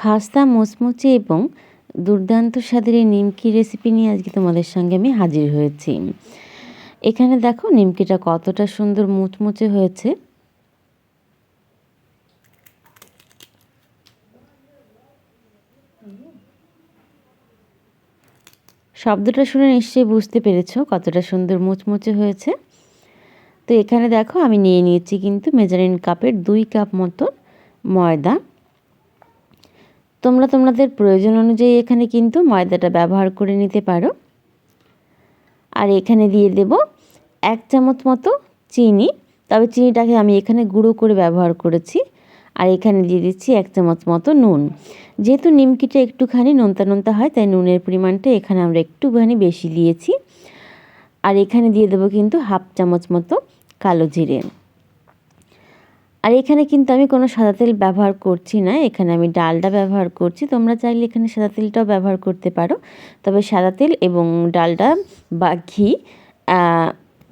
খাস্তা, মুচমুচে এবং দুর্দান্ত স্বাদের এই নিমকি রেসিপি নিয়ে আজকে তোমাদের সঙ্গে আমি হাজির হয়েছি। এখানে দেখো নিমকিটা কতটা সুন্দর মুচমুচে হয়েছে। শব্দটা শুনে নিশ্চয়ই বুঝতে পেরেছ কতটা সুন্দর মুচমুচে হয়েছে। তো এখানে দেখো আমি নিয়ে নিয়েছি কিন্তু মেজারিন কাপের দুই কাপ মতো ময়দা। তোমরা তোমাদের প্রয়োজন অনুযায়ী এখানে কিন্তু ময়দাটা ব্যবহার করে নিতে পারো। আর এখানে দিয়ে দেব এক চামচ মতো চিনি। তবে চিনিটাকে আমি এখানে গুঁড়ো করে ব্যবহার করেছি। আর এখানে দিয়ে দিচ্ছি এক চামচ মতো নুন। যেহেতু নিমকিটা একটুখানি নোনতা নোনতা হয়, তাই নুনের পরিমাণটা এখানে আমরা একটুখানি বেশি দিয়েছি। আর এখানে দিয়ে দেবো কিন্তু হাফ চামচ মতো কালো জিরে। আর এখানে কিন্তু আমি কোনো সাদা তেল ব্যবহার করছি না। এখানে আমি ডালটা ব্যবহার করছি। তোমরা চাইলে এখানে সাদা তেলটাও ব্যবহার করতে পারো। তবে সাদা তেল এবং ডালটা বা ঘি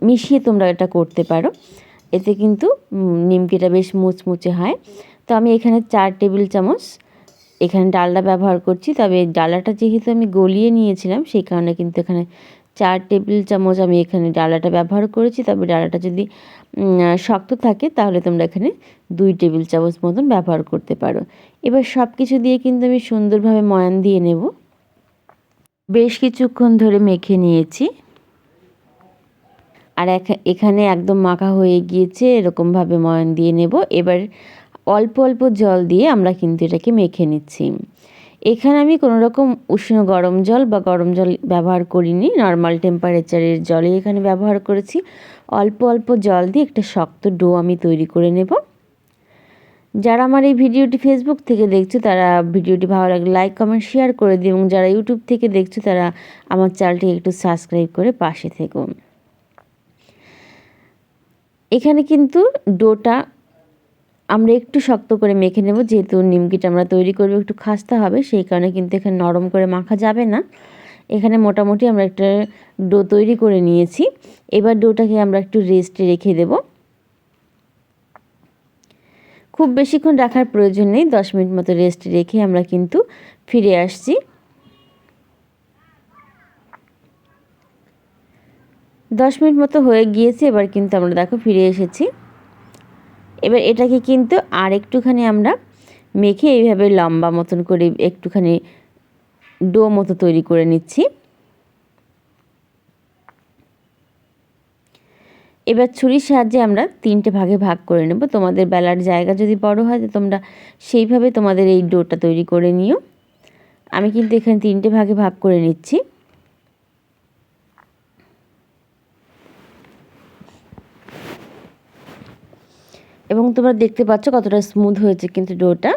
মিশিয়ে তোমরা এটা করতে পারো। এতে কিন্তু নিমকিটা বেশ মুচমুচে হয়। তো আমি এখানে চার টেবিল চামচ এখানে ডালটা ব্যবহার করছি। তবে ডালাটা যেহেতু আমি গলিয়ে নিয়েছিলাম, সেই কারণে কিন্তু এখানে চার টেবিল চামচ আমি এখানে ডালাটা ব্যবহার করেছি। তবে ডালাটা যদি শক্ত থাকে, তাহলে তোমরা এখানে দুই টেবিল চামচ মতন ব্যবহার করতে পারো। এবার সব কিছু দিয়ে কিন্তু আমি সুন্দরভাবে ময়ান দিয়ে নেব। বেশ কিছুক্ষণ ধরে মেখে নিয়েছি। আর এখানে একদম মাখা হয়ে গিয়েছে, এরকমভাবে ময়ান দিয়ে নেব। এবার অল্প অল্প জল দিয়ে আমরা কিন্তু এটাকে মেখে নিচ্ছি। এখানে আমি কোনো রকম উষ্ণ গরম জল বা গরম জল ব্যবহার করিনি। নর্মাল টেম্পারেচারের জলই এখানে ব্যবহার করেছি। অল্প অল্প জল দিয়ে একটা শক্ত ডো আমি তৈরি করে নেব। যারা আমার এই ভিডিওটি ফেসবুক থেকে দেখছ, তারা ভিডিওটি ভালো লাগলে লাইক কমেন্ট শেয়ার করে দিও এবং যারা ইউটিউব থেকে দেখছ, তারা আমার চ্যানেলটি একটু সাবস্ক্রাইব করে পাশে থেকো। এখানে কিন্তু ডোটা আমরা একটু শক্ত করে মেখে নেব, যেহেতু নিমকিটা আমরা তৈরি করব একটু খাস্তা হবে, সেই কারণে কিন্তু এখানে নরম করে মাখা যাবে না। এখানে মোটামুটি আমরা একটা ডো তৈরি করে নিয়েছি। এবার ডোটাকে আমরা একটু রেস্টে রেখে দেব। খুব বেশিক্ষণ রাখার প্রয়োজন নেই, দশ মিনিট মতো রেস্টে রেখে আমরা কিন্তু ফিরে আসছি। দশ মিনিট মতো হয়ে গিয়েছে, এবার কিন্তু আমরা দেখো ফিরে এসেছি। এবার এটাকে কিন্তু আর একটুখানি আমরা মেখে এইভাবে লম্বা মতন করে একটুখানি ডো মতো তৈরি করে নিচ্ছি। এবার ছুরির সাহায্যে আমরা তিনটে ভাগে ভাগ করে নেব। তোমাদের বেলার জায়গা যদি বড় হয় তো তোমরা সেইভাবে তোমাদের এই ডোটা তৈরি করে নিও। আমি কিন্তু এখানে তিনটে ভাগে ভাগ করে নিচ্ছি। এবং তোমরা দেখতে পাচ্ছ কতটা স্মুথ হয়েছে কিন্তু ডোটা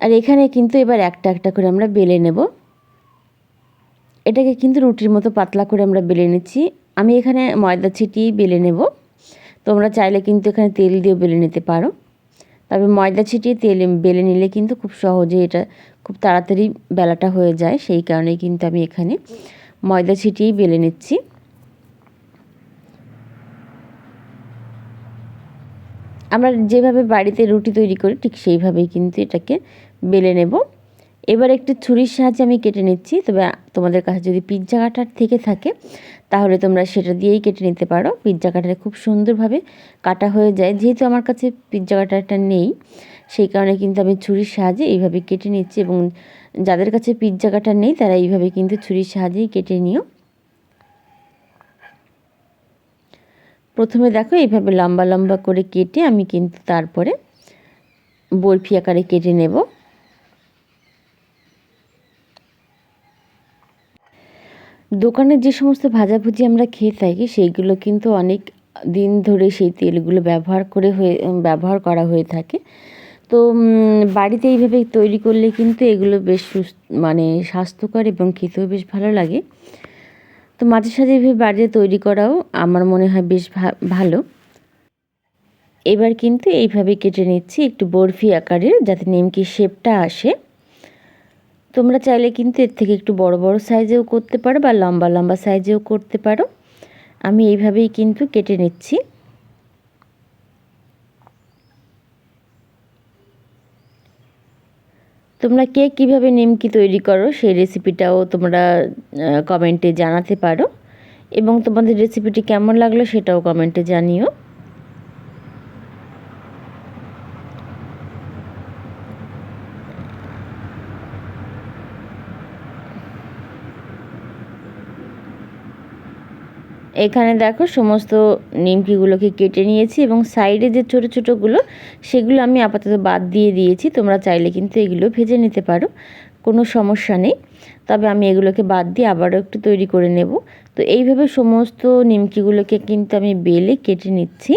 আর এখানে কিন্তু এবার একটা একটা করে আমরা বেলে নেব। এটাকে কিন্তু রুটির মতো পাতলা করে আমরা বেলে নিচ্ছি। আমি এখানে ময়দা ছিটিয়েই বেলে নেব। তোমরা চাইলে কিন্তু এখানে তেল দিয়েও বেলে নিতে পারো। তবে ময়দা ছিটিয়ে তেল বেলে নিলে কিন্তু খুব সহজে এটা খুব তাড়াতাড়ি বেলাটা হয়ে যায়। সেই কারণেই কিন্তু আমি এখানে ময়দা ছিটিয়েই বেলে নিচ্ছি। আমরা যেভাবে বাড়িতে রুটি তৈরি করি, ঠিক সেইভাবেই কিন্তু এটাকে বেলে নেব। এবার একটু ছুরির সাহায্যে আমি কেটে নিচ্ছি। তবে তোমাদের কাছে যদি পিৎজা কাটার থেকে থাকে, তাহলে তোমরা সেটা দিয়েই কেটে নিতে পারো। পিৎজা কাটারে খুব সুন্দরভাবে কাটা হয়ে যায়। যেহেতু আমার কাছে পিৎজা কাটারটা নেই, সেই কারণে কিন্তু আমি ছুরির সাহায্যে এইভাবে কেটে নিচ্ছি এবং যাদের কাছে পিৎজা কাটার নেই, তারা এইভাবে কিন্তু ছুরির সাহায্যেই কেটে নিও। প্রথমে দেখো এইভাবে লম্বা লম্বা করে কেটে আমি কিন্তু তারপরে বরফি আকারে কেটে নেব। দোকানের যে সমস্ত ভাজাভুজি আমরা খেয়ে থাকি, সেইগুলো কিন্তু অনেক দিন ধরে সেই তেলগুলো ব্যবহার করে হয়ে, ব্যবহার করা হয়ে থাকে। তো বাড়িতে এইভাবে তৈরি করলে কিন্তু এগুলো বেশ সুস্থ মানে স্বাস্থ্যকর এবং খেতেও বেশ ভালো লাগে। তো মাঝে সাঝে এভাবে বাড়িতে তৈরি করাও আমার মনে হয় বেশ ভালো। এবার কিন্তু এইভাবে কেটে নিচ্ছি একটু বরফি আকারের যাতে নিমকি শেপটা আসে। তোমরা চাইলে কিন্তু এর থেকে একটু বড় বড় সাইজেও করতে পারো বা লম্বা লম্বা সাইজেও করতে পারো। আমি এইভাবেই কিন্তু কেটে নিচ্ছি। তোমরা কে কীভাবে নিমকি তৈরি করো সেই রেসিপিটাও তোমরা কমেন্টে জানাতে পারো। এবং তোমাদের রেসিপিটি কেমন লাগল সেটাও কমেন্টে জানিও। এখানে দেখো সমস্ত নিমকিগুলোকে কেটে নিয়েছি এবং সাইডে যে ছোটো ছোটোগুলো, সেগুলো আমি আপাতত বাদ দিয়ে দিয়েছি। তোমরা চাইলে কিন্তু এগুলো ভেজে নিতে পারো, কোনো সমস্যা নেই। তবে আমি এগুলোকে বাদ দিয়ে আবারও একটু তৈরি করে নেব। তো এইভাবে সমস্ত নিমকিগুলোকে কিন্তু আমি বেলে কেটে নিচ্ছি।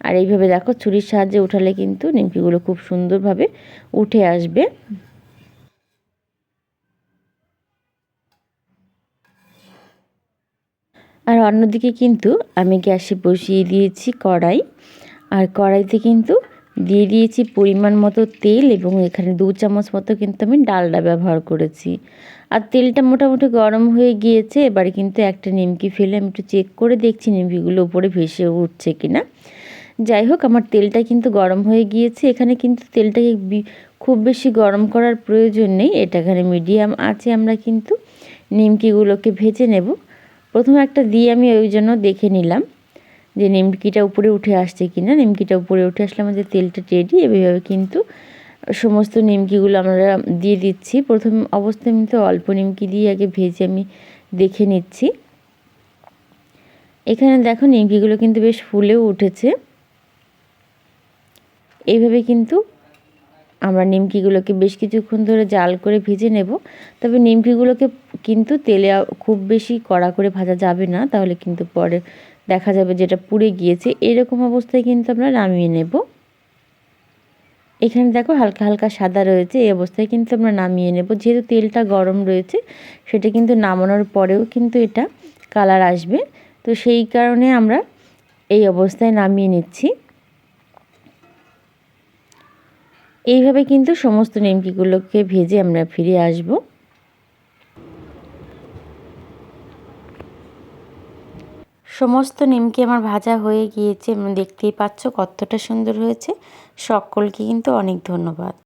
আর এইভাবে দেখো ছুরির সাহায্যে উঠালে কিন্তু নিমকিগুলো খুব সুন্দরভাবে উঠে আসবে। আর অন্যদিকে কিন্তু আমি গ্যাসে বসিয়ে দিয়েছি কড়াই। আর কড়াইতে কিন্তু দিয়ে দিয়েছি পরিমাণ মতো তেল এবং এখানে দু চামচ মতো কিন্তু আমি ডালডা ব্যবহার করেছি। আর তেলটা মোটামুটি গরম হয়ে গিয়েছে, এবারে কিন্তু একটা নিমকি ফেলে আমি একটু চেক করে দেখছি নিমকিগুলো উপরে ভেসে উঠছে কিনা। যাই হোক, আমার তেলটা কিন্তু গরম হয়ে গিয়েছে। এখানে কিন্তু তেলটাকে খুব বেশি গরম করার প্রয়োজন নেই। এটা এখানে মিডিয়াম আছে, আমরা কিন্তু নিমকিগুলোকে ভেজে নেব। প্রথমে একটা দিয়ে আমি ওই জন্য দেখে নিলাম যে নিমকিটা উপরে উঠে আসছে কি না নিমকিটা উপরে উঠে আসলে আমাদের তেলটা রেডি এভাবে কিন্তু সমস্ত নিমকিগুলো আমরা দিয়ে দিচ্ছি। প্রথম অবস্থায় কিন্তু অল্প নিমকি দিয়ে আগে ভেজে আমি দেখে নিচ্ছি। এখানে দেখো নিমকিগুলো কিন্তু বেশ ফুলেও উঠেছে। এইভাবে কিন্তু আমরা নিমকিগুলোকে বেশ কিছুক্ষণ ধরে জাল করে ভেজে নেব। তবে নিমকিগুলোকে কিন্তু তেলে খুব বেশি কড়া করে ভাজা যাবে না, তাহলে কিন্তু পরে দেখা যাবে যেটা পুড়ে গিয়েছে। এরকম অবস্থায় কিন্তু আমরা নামিয়ে নেব। এখানে দেখো হালকা হালকা সাদা রয়েছে, এই অবস্থায় কিন্তু আমরা নামিয়ে নেব। যেহেতু তেলটা গরম রয়েছে, সেটা কিন্তু নামানোর পরেও কিন্তু এটা কালার আসবে। তো সেই কারণে আমরা এই অবস্থায় নামিয়ে নিচ্ছি। এইভাবে কিন্তু সমস্ত নিমকিগুলোকে ভেজে আমরা ফিরে আসব। সমস্ত নিমকি আমার ভাজা হয়ে গিয়েছে, দেখতেই পাচ্ছ কতটা সুন্দর হয়েছে। সকলকে কিন্তু অনেক ধন্যবাদ।